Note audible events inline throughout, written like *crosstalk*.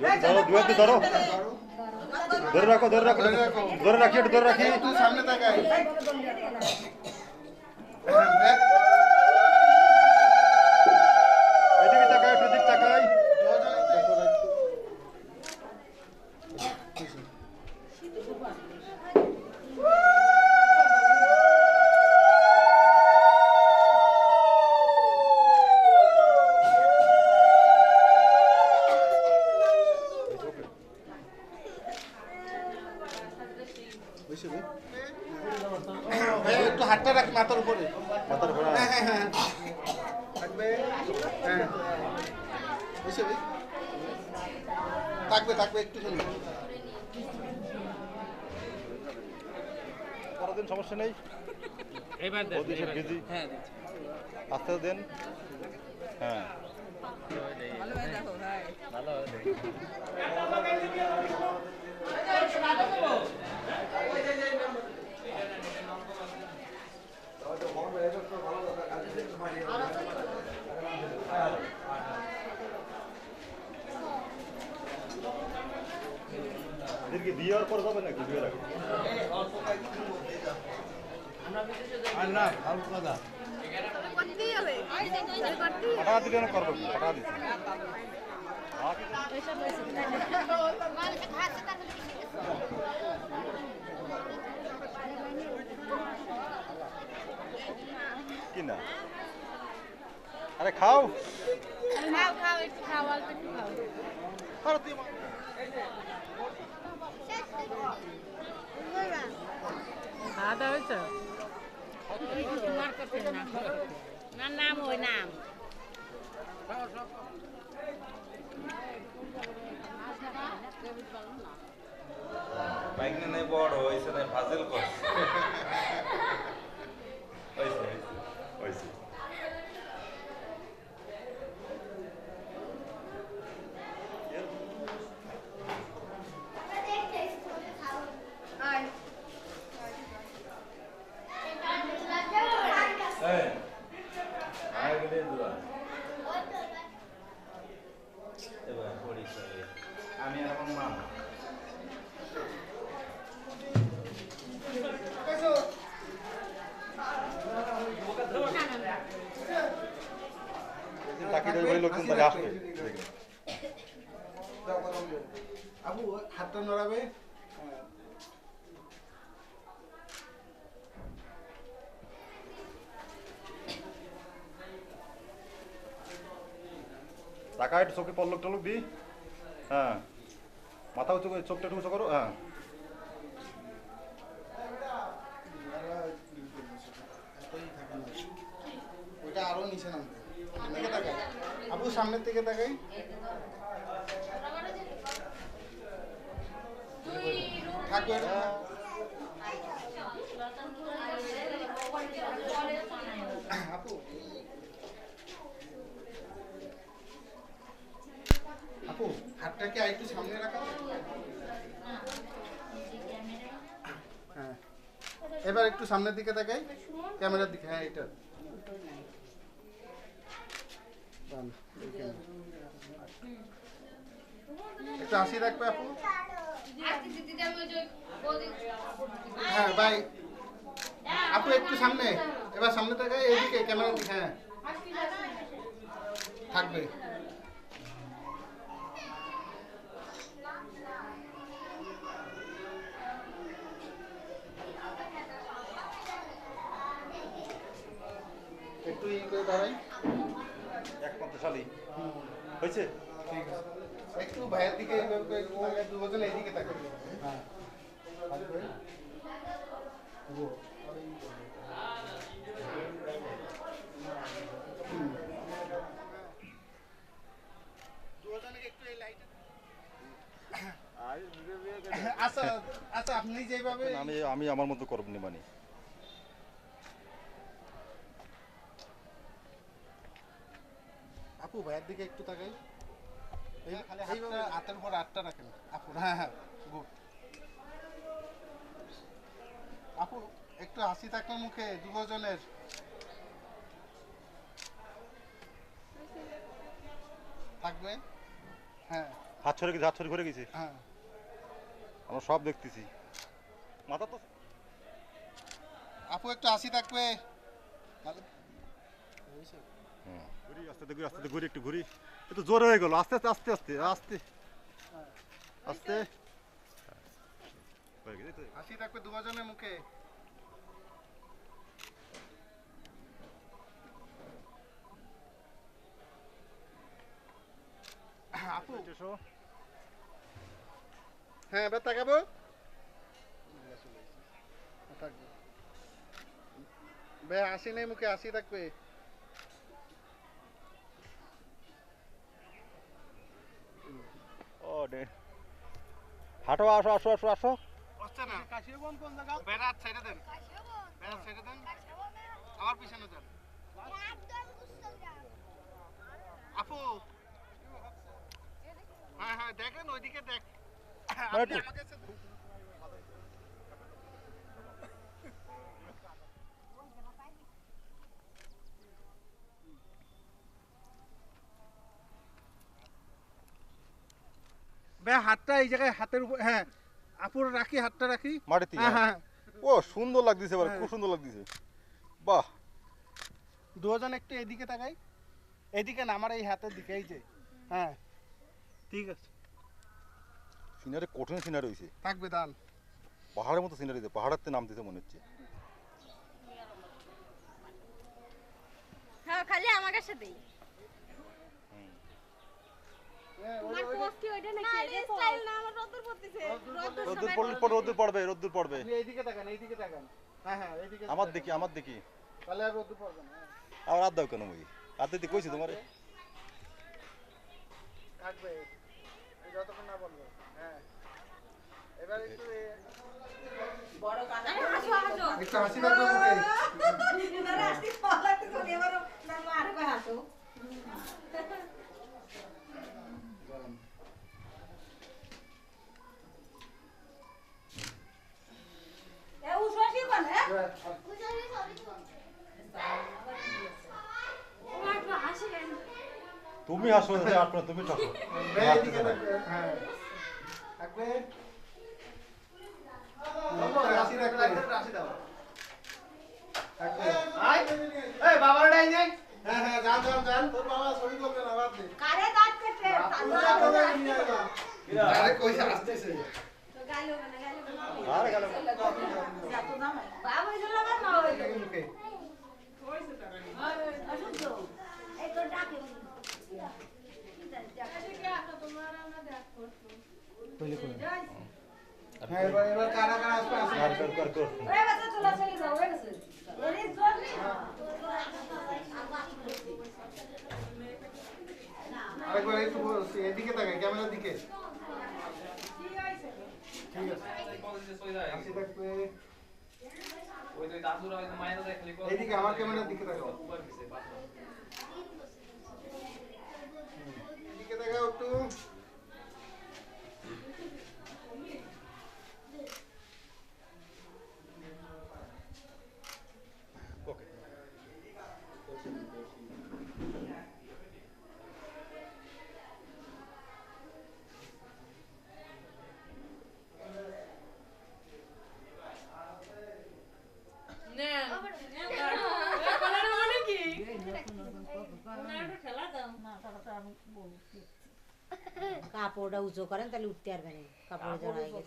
ধরো দু হাতে ধরো ধরে রাখো ধরে রাখো ধরে রাখি একটু ধরে রাখি একটু সামনে তাকাই এদিকে তাকাই একটু দিক তাকাই ভাইয়া একটু হাতটা রাখ মাথার উপরে মাথার ঘোরা হ্যাঁ হ্যাঁ হ্যাঁ থাকবে হ্যাঁ বুঝছে ভাই থাকবে থাকবে একটু শুনবে পরের দিন সমস্যা নেই। এবার বিজি হ্যাঁ আস্তে দেন। হ্যাঁ। ভালো এদেরকে বিয়ে হওয়ার পর যাবে নাকি? বিয়ের আগে আর না ভালো কথা। টাকা দিলে না করব টাকা দিচ্ছি কি না? আরে খাও। খাও খাও খাও অল্প খাওয়া দাওয়া হয়েছে নাম ওই নাম। বাইক নাই বড় হয়েছে ফাজিল করছে হয়েছে হয়েছে হয়েছে এই, আয় গেলে দুয়া। টাকা একটু চোখে পল্লক টলক দিই হ্যাঁ। মাথা উঁচু করে চোখটা একটু উঁচু করো হ্যাঁ। থাকে ওইটা আরও নিচে নামবে। আবু সামনের দিকে তাকাই থাকবে হাতটাকে আর একটু সামনে রাখা হ্যাঁ। এবার একটু সামনের দিকে তাকাই। ক্যামেরার দিকে হ্যাঁ এটা ডান, দেখেন। একটু হাসি রাখবে আপু? হ্যাঁ বাই। আপু একটু সামনে এবার সামনে তাকাই এদিকে ক্যামেরার দিকে হ্যাঁ। থাকবে। করে হয়েছে? ঠিক আছে। একটু ভাইয়ের দিকে দুজন এইদিকে হ্যাঁ। আচ্ছা আচ্ছা আপনি যেভাবে আমি আমি আমার মতো করব নি মানে। আপু ভাইয়ের দিকে একটু তাকাই। হ্যাঁ, হাতের উপর আটটা রাখেন। আপু হ্যাঁ হ্যাঁ। গুড। আপু একটু হাসি থাকল মুখে দুজনের থাকবে? হ্যাঁ। হাত ছড়ে গেছে হাত ছড়ে ঘুরে গেছে। হ্যাঁ। আমরা সব দেখতেছি। মাথা তো আপু একটু হাসি থাকবে। ঘুরি আস্তে ঘুরি আস্তে হয়ে এবার তাকাবো। হাসি নেই মুখে হাসি থাকবে। ডে হাঁটো আসো আসো আসো আসো। দেখেন ওইদিকে কাশিবন কোন জায়গা বেড়াত ছেড়ে দেন বেড়াত ছেড়ে দেন আমার পিছনে যান আপু হ্যাঁ হ্যাঁ দেখেন ওইদিকে দেখ মানে আপনি একটু- আমাকে সাথে- বে হাতটা এই জায়গায় হাতের উপর হ্যাঁ আপুর রাখি হাতটা রাখি। মাটিতে হ্যাঁ হ্যাঁ। হ্যাঁ। ও সুন্দর লাগতেছে এবার খুব সুন্দর লাগতেছে। বাহ। দুজন একটু এদিকে তাকাই। এদিকে না আমার এই হাতের দিকে এই যে। হ্যাঁ ঠিক আছে। সিনারি কঠিন সিনারি হয়েছে থাকবে দান পাহাড়ের মতো সিনারি পাহাড়ের থেকে নামতেছে মনে হচ্ছে। হ্যাঁ খালি আমার কাছে দেই তোমার পোস্ট কি ওইটা নাকি এই স্টাইল না আমার রোদুর পড়তেছে রোদুর রোদ্দুর পড়বে রোদ্দুর পড়বে রোদ্দুর পড়বে। আপনি এইদিকে তাকান এইদিকে তাকান। হ্যাঁ হ্যাঁ এইদিকে আমার দেখি আমার দেখি। তাহলে আর রোদ পড়বে না হ্যাঁ। আর রাত দাও কেন ওই রাত দিতে কইছি তোমারে। যতক্ষণ না বলব। হ্যাঁ। এবার একটু এ- হাসো হাসো একটু হাসি থাকবে মুখে। তোমার একটু হাসি কেন তুমি আসো আপনার তুমি থাকো হ্যাঁ বাবার ডাই যাই হ্যাঁ হ্যাঁ যান যান যান তোর বাবা ছবি করবে না বাদ দে কারে দাঁত কেটে আরে কইছে আসতেছে। তো গাইলো না গাইলো না আর গেল বাবা আরেকবার একটু এদিকে তাকাই ক্যামেরার দিকে। ঠিক আছে হাসি থাকবে এইদিকে আমার ক্যামেরার দিকে তাকাও। এদিকে তাকাও একটু। উঁচু করেন তাহলে উঠতে পারবে না কাপড় জড়াই গেছে।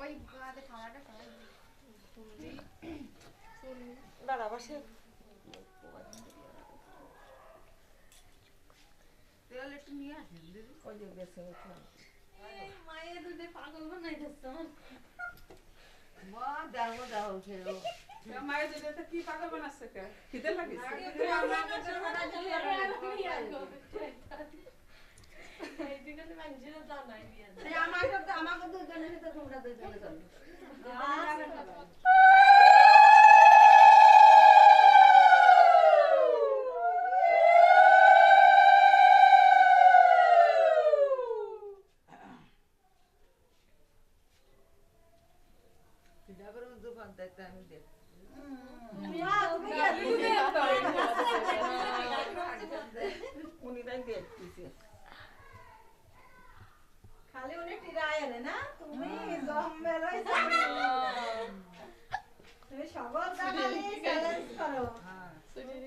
ওই গাতে খাওয়াটা খাওয়া মায়ের দুধে পাগল বানাই দিচ্ছে আমার। *laughs* মায়ের দুধে কি পাগল বানাচ্ছে কে? খিদে লাগিছে। *laughs* আমাকে আমাকে দুজনের সাথে তোমরা দুজনে চলো।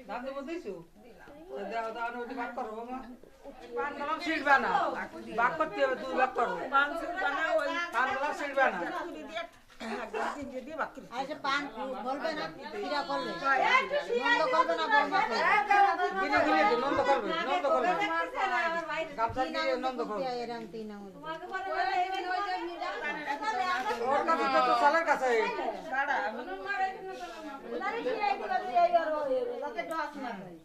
দাঁতে বলতেছো দাও দাও ওটি ভাগ করো মা পান গলাম ছিড়বা না। ভাগ করতে হবে দুই ভাগ করো। পান ছিড়বা না পান গলাম ছিড়বা না। আচ্ছা পান বলবে না কিরা করবে নন্দ করবে না করবে। গিরে গিরে নন্দ করবে নন্দ করবে। নন্দ তিন আঙুল যে ওর কাছে তো সালের না তো না করে আরে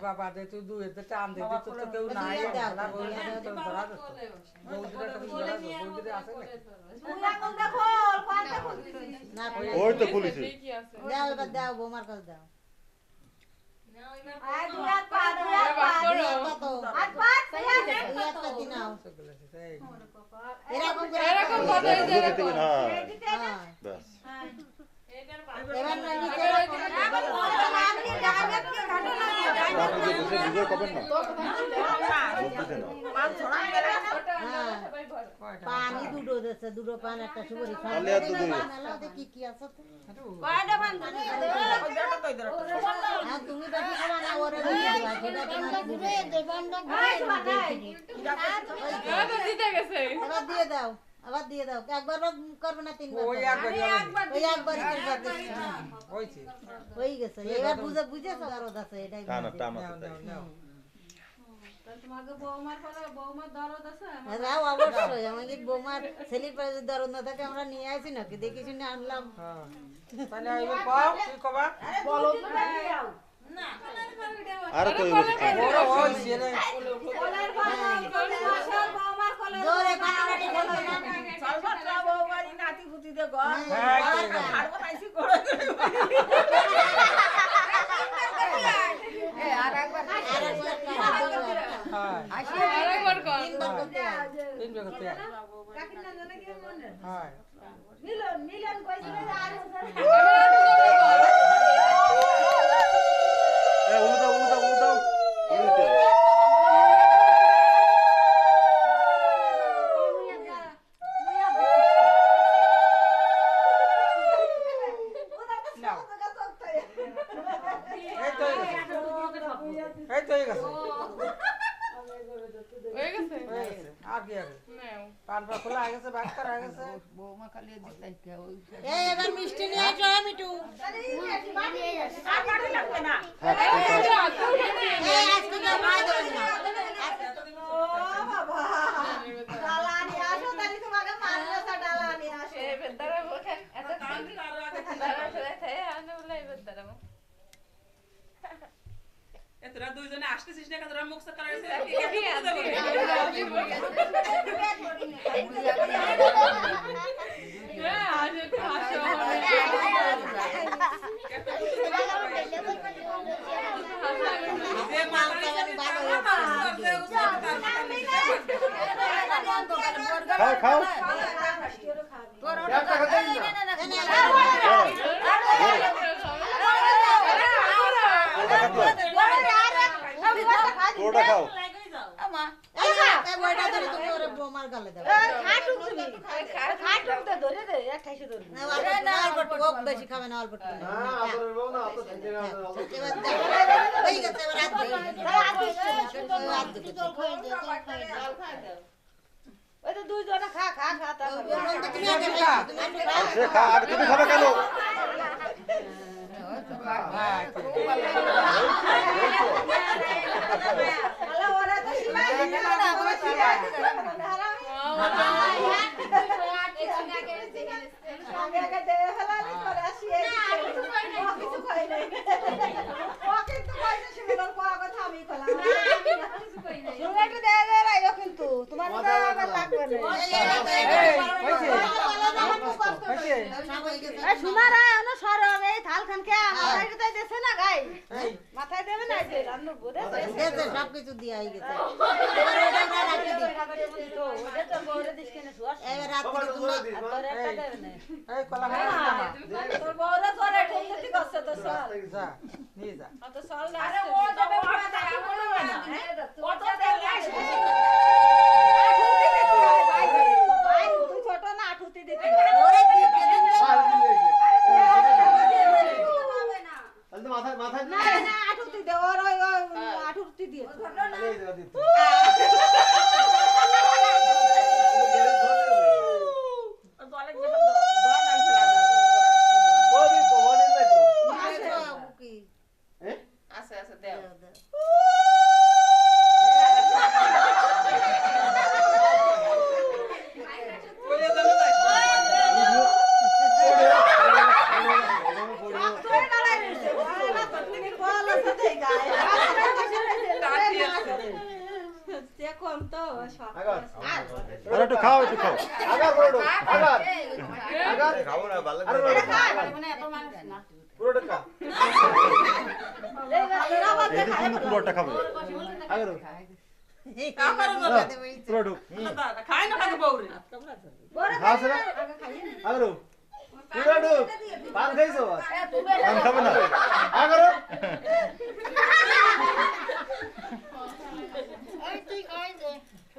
বাবা। দে তুই দুই টান দে তো কেউ নাই ওই তো খুলেছে। দাও এবার দাও বৌমার কাছে দাও। পানি দুটো দিচ্ছে দুটো পান একটা সুপারি। মেলাতে কি কি আছে বান্ধব হ্যাঁ গেছে। আবার দিয়ে দাও আবার দিয়ে দাও একবার করবে না তিনবার ওই একবার ওই একবার হইছে হয়ে গেছে এবার বুঝে বুঝেছ দরদ আছে? এটাই টানা টানা আমরা নিয়ে আসি নাকি? দেখি শুনে আনলাম। আর তো এবার বড় হইছে রে কলের বৌমা বছর বৌমার কলের জোরে কাটাকাটি করবে না হ্যাঁ ঠিক আছে আর একবার হ্যাঁ আরেকবার কর তিনবার করতে হয়। করতে কাকির না জানে কি মনে হ্যাঁ মিলন মিলন কইছিল আর এ উলু দাও উলু দাও উলু দাও উলু দাও নাও এই তো হয়ে গেছে এই তো হয়ে গেছে হয়ে গেছে হয়ে গেছে আর কি আছে নাও পান পা খোলা হয়ে গেছে বাক করা হয়ে গেছে এই এবার মিষ্টি নিয়ে এসো হ্যাঁ, মিঠু এই আজকে কেউ খাই দেবেন না ও বাবা ডালানি আসো তাহলে তোমাকে মারলে তো ডালানি আসো এ বেদারা বখান এত দাঁড়া ফেলে থাকে আমি বলে বেদারা এ তোরা দুইজনে আসতেছিস না তোরা মুখ সাকার আছে হ্যাঁ আজ একটু হাসো যে মাথা ভালো হয়েছে। খাও খাও পুরোটা খাও এই যে, এই বইটা ধরে তুমি ওরে বৌমার গালে দাও না, অল্প একটু, অল্প একটু, ও বেশি খাবে না অল্প একটু কিছু নাই। ও কিন্তু কথা আমি কইলাম একটু দেহে দেহে রাইও কিন্তু তোমার তো আবার লাগবে না এই হইছে সব হয়ে গেছে এই থাল খান কে মাথায় তো দেছে না গাই মাথায় দেবে না যে রান্না বলে গেছে সব কিছু দিয়া হয়ে গেছে এবার এটা আমরা রাখি দিই ওটা তো বউরে দিস কেন শুয়াস এবার রাত্রে তোমরা তোর একটা দেবে না এই কলা খাই না তোর বউরে তোরে ঠুনতি করছে তো সল যা নিয়ে যা তো সল আরে ও যাবে ওটা না ও মাথায় মাথায়। না না আঠুতি দে ওর ওই আঠুতি দিয়ে। বদিন *laughs* তো বদিন নাই তো কি আছে আছে দেও তুই দাঁড়াই রইছে ওরা তো তুমি বল সাথে গায় সে কোন তো আগার আর একটু খাও একটু খাও আগার বড় আগার আগার খাব না ভালো আরে লাগে বড় মানে এত মানুষ না পুরো টাকা এদিকে কিন্তু পুরোটা খাবে। আগার পুরো ঢুক। খাই না খাই বউরে। খাস না। আগার পুরো ঢুক। পান খাইছো? পান খাবে না? আগার তুই কই দে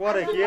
করে কি